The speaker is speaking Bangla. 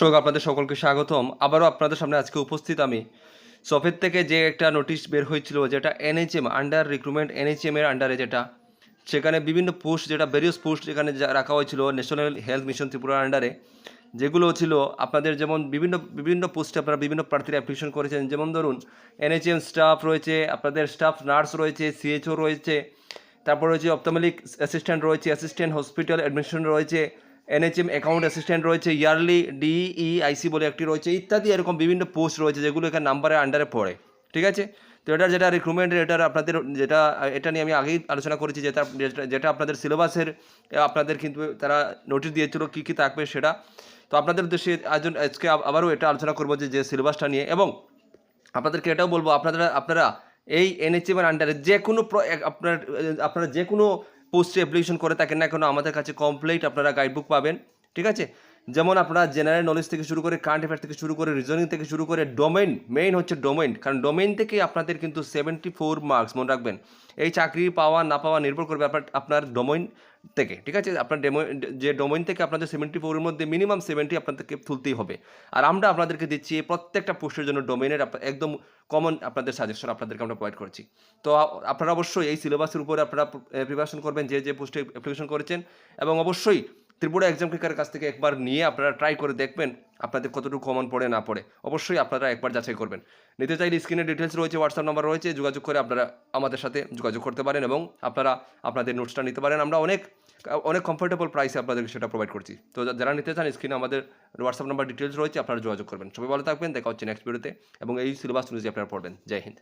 দর্শক আপনাদের সকলকে স্বাগতম। আবারও আপনাদের সামনে আজকে উপস্থিত আমি। সফেদ থেকে যে একটা নোটিশ বের হয়েছিল, যেটা এনএইচএম আন্ডার রিক্রুটমেন্ট এনএইচএম এর আন্ডারে যেটা, সেখানে বিভিন্ন পোস্ট যেটা ভেরিয়াস পোস্ট যেখানে রাখা হয়েছিল ন্যাশনাল হেলথ মিশন ত্রিপুরার আন্ডারে যেগুলো ছিল আপনাদের যেমন বিভিন্ন বিভিন্ন পোস্টে আপনারা বিভিন্ন প্রার্থীরা অ্যাপ্লিকেশন করেছেন। যেমন ধরুন এনএইচএম স্টাফ রয়েছে, আপনাদের স্টাফ নার্স রয়েছে সিএইচও রয়েছে, তারপর রয়েছে অপটোমেলিক অ্যাসিস্ট্যান্ট রয়েছে অ্যাসিস্ট্যান্ট হসপিটাল অ্যাডমিনিস্ট্রেশন রয়েছে এনএচএম অ্যাকাউন্ট অ্যাসিস্ট্যান্ট রয়েছে ইয়ারলি ডিইআইসি বলে একটি রয়েছে, ইত্যাদি এরকম বিভিন্ন পোস্ট রয়েছে যেগুলো এখানে নাম্বারের আন্ডারে পড়ে, ঠিক আছে? তো এটার যেটা রিক্রুটমেন্ট এটার আপনাদের, যেটা, এটা নিয়ে আমি আগেই আলোচনা করেছি, যেটা, যেটা- আপনাদের সিলেবাসের আপনাদের কিন্তু তারা নোটিশ দিয়েছিল কী কী থাকবে সেটা। তো আপনাদের উদ্দেশ্যে আজ, আজকে আব- আবারও এটা আলোচনা করব যে সিলেবাসটা নিয়ে এবং আপনাদেরকে এটাও বলব, আপনারা আপনারা এই এনএচএম এর আন্ডারে যে কোনো আপনার, আপনারা যে কোনো পোস্টে অ্যাপ্লিকেশন করে থাকেন না কেন আমাদের কাছে কমপ্লিট আপনারা গাইডবুক পাবেন ঠিক আছে? যেমন আপনারা জেনারেল নলেজ থেকে শুরু করে কারেন্ট অ্যাফেয়ার থেকে শুরু করে রিজনিং থেকে শুরু করে ডোমেন মেইন হচ্ছে ডোমেন কারণ ডোমেন থেকে আপনাদের কিন্তু সেভেন্টি ফোর মার্কস মনে রাখবেন। এই চাকরি পাওয়া, না পাওয়া নির্ভর করবে আপনার আপনার ডোমেন থেকে, ঠিক আছে? আপনার ডেমো যে ডোমেন থেকে আপনাদের সেভেন্টি ফোরের মধ্যে মিনিমাম সেভেন্টি আপনাদেরকে তুলতেই হবে। আর আমরা আপনাদেরকে দিচ্ছি প্রত্যেকটা পোস্টের জন্য ডোমেনের একদম কমন আপনাদের সাজেশন আপনাদেরকে আমরা প্রোভাইড করছি। তো আপনারা অবশ্যই এই সিলেবাসের উপরে আপনারা প্রিপারেশন করবেন, যে যে পোস্টে অ্যাপ্লিকেশন করেছেন এবং অবশ্যই ত্রিপুরা এক্সাম ক্লিকারের কাছ থেকে একবার নিয়ে আপনারা ট্রাই করে দেখবেন আপনাদের কতটুকু কমন পড়ে, না পড়ে। অবশ্যই আপনারা একবার যাচাই করবেন। নিতে চাইলে স্ক্রিনে ডিটেলস রয়েছে হোয়াটসঅ্যাপ নাম্বার রয়েছে, যোগাযোগ করে আপনারা আমাদের সাথে যোগাযোগ করতে পারেন এবং আপনারা আপনাদের নোটসটা নিতে পারেন। আমরা অনেক অনেক কমফোর্টেবল প্রাইসে আপনাদেরকে সেটা প্রোভাইড করছি। তো যারা নিতে চান স্ক্রিনে আমাদের হোয়াটসঅ্যাপ নাম্বার ডিটেলস রয়েছে, আপনারা যোগাযোগ করবেন। সবাই ভালো থাকবেন, দেখা হচ্ছে নেক্সট ভিডিওতে এবং এই সিলেবাস অনুযায়ী আপনারা পড়বেন। জয় হিন্দ।